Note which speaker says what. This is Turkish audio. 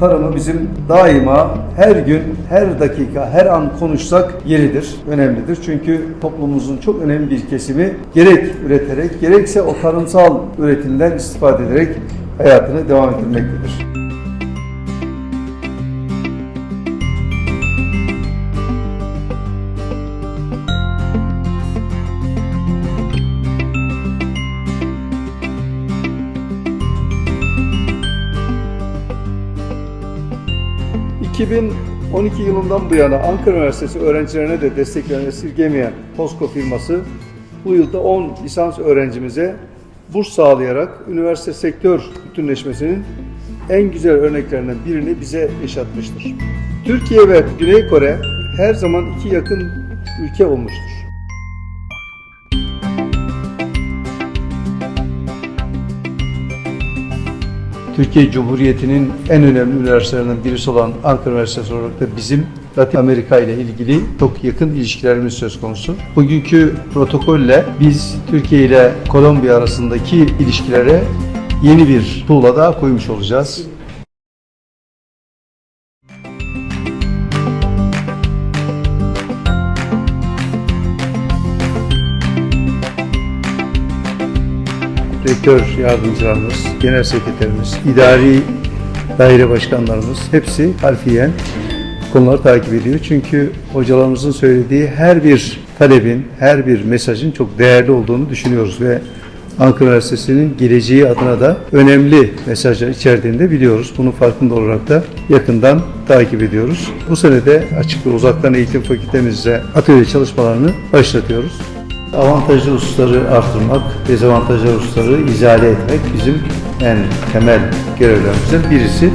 Speaker 1: Tarımı bizim daima her gün, her dakika, her an konuşsak yeridir, önemlidir. Çünkü toplumumuzun çok önemli bir kesimi gerek üreterek, gerekse o tarımsal üretimden istifade ederek hayatını devam ettirmektedir. ...2012 yılından bu yana Ankara Üniversitesi öğrencilerine de desteklerini esirgemeyen Tosko firması... ...bu yılda 10 lisans öğrencimize burs sağlayarak üniversite sektör bütünleşmesinin en güzel örneklerinden birini bize yaşatmıştır. Türkiye ve Güney Kore her zaman iki yakın ülke olmuştur. Türkiye Cumhuriyeti'nin en önemli üniversitelerinden birisi olan Ankara Üniversitesi olarak da bizim Latin Amerika ile ilgili çok yakın ilişkilerimiz söz konusu. Bugünkü protokolle biz Türkiye ile Kolombiya arasındaki ilişkilere yeni bir tuğla daha koymuş olacağız. Rektör yardımcılarımız, genel sekreterimiz, idari daire başkanlarımız hepsi harfiyen konuları takip ediyor. Çünkü hocalarımızın söylediği her bir talebin, her bir mesajın çok değerli olduğunu düşünüyoruz ve Ankara Üniversitesi'nin geleceği adına da önemli mesajlar içerdiğini de biliyoruz. Bunun farkında olarak da yakından takip ediyoruz. Bu sene de açık ve uzaktan eğitim fakültemizde atölye çalışmalarını başlatıyoruz. Avantajlı hususları artırmak, dezavantajlı hususları izale etmek bizim en temel görevlerimizden birisi.